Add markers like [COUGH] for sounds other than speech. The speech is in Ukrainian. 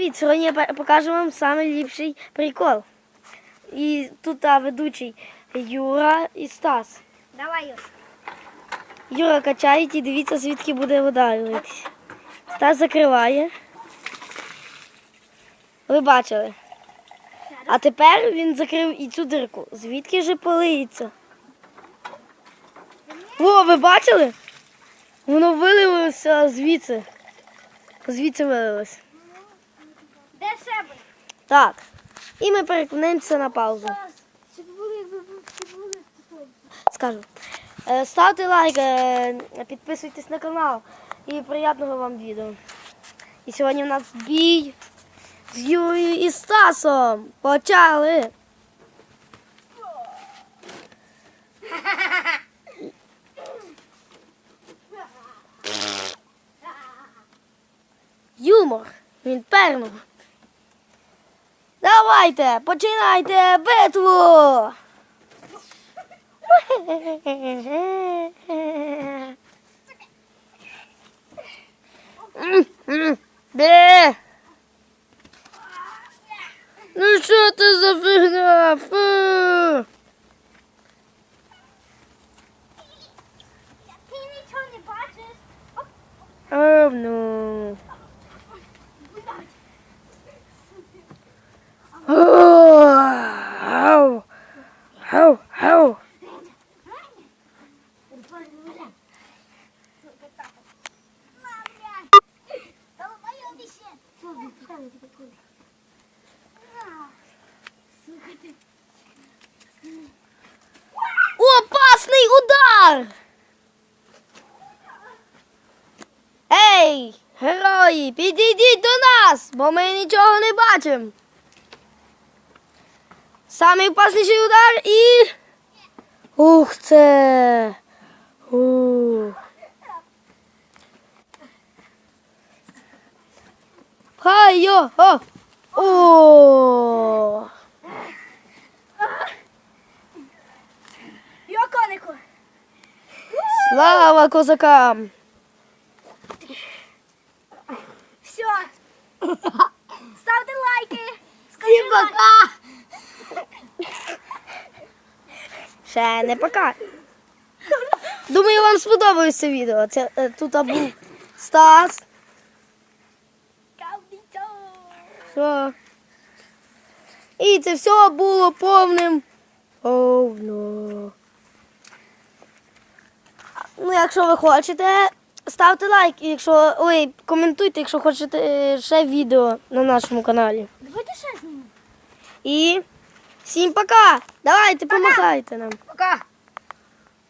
привіт! Сьогодні я покажу вам найліпший прикол. І тут а, ведучий Юра і Стас. Давай, Юр. Юра качає і дивіться, звідки буде вода литись. Стас закриває. Ви бачили. А тепер він закрив і цю дирку. Звідки же полиється? О, ви бачили? Воно вилилося звідси. Звідси вилилося. Де себе? Так. І ми переконуємося на паузу. Щоб були. Скажу. Е, Ставте лайк, е, підписуйтесь на канал і приємного вам відео. І сьогодні у нас бій з Юрією і Стасом. Почали! [LAUGHS] Юмор. Він пернув. Давайте, починайте битву! Де? Ну що ти за фігня? Фу! Ти нічого не бачиш. О, ну. Ау! Ау! Ау! Опасний удар! Ей, герої, підійдіть до нас, бо ми нічого не бачимо. Самий опасніший удар і. Ух це. Ух. Хай йо! О! О! Йо, конику. Слава козакам! Все. [LAUGHS] Ставте лайки. Всім пока! Ще не пока. Думаю, вам сподобалось це відео. Це е, тут був Стас. Все. І це все було повним. Повно. Ну, якщо ви хочете, ставте лайк, якщо. Ой, коментуйте, якщо хочете е, ще відео на нашому каналі. Давайте ще знімемо. І всім пока! Давайте, помахайте нам. Пока.